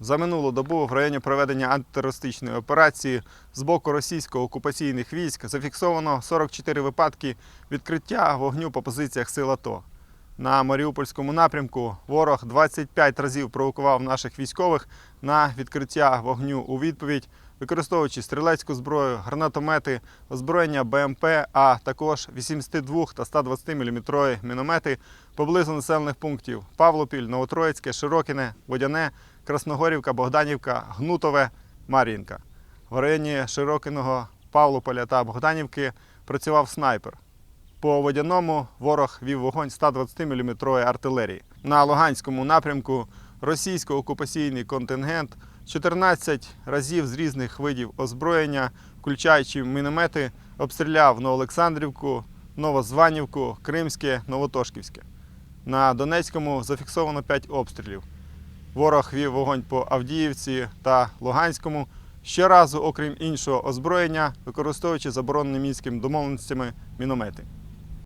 За минулу добу в районі проведення антитерористичної операції з боку російсько-окупаційних військ зафіксовано 44 випадки відкриття вогню по позиціях сил АТО. На Маріупольському напрямку ворог 25 разів провокував наших військових на відкриття вогню у відповідь, використовуючи стрілецьку зброю, гранатомети, озброєння БМП, а також 82 та 120 мм міномети поблизу населених пунктів Павлопіль, Новотроїцьке, Широкіне, Водяне, Красногорівка, Богданівка, Гнутове, Мар'їнка. В районі Широкиного, Павлополя та Богданівки працював снайпер. По водяному ворог вів вогонь 120-мм артилерії. На Луганському напрямку російсько-окупаційний контингент 14 разів з різних видів озброєння, включаючи міномети, обстріляв Новоолександрівку, Новозванівку, Кримське, Новотошківське. На Донецькому зафіксовано 5 обстрілів. Ворог вів вогонь по Авдіївці та Луганському, щоразу, окрім іншого озброєння, використовуючи заборонені мінськими домовленостями міномети.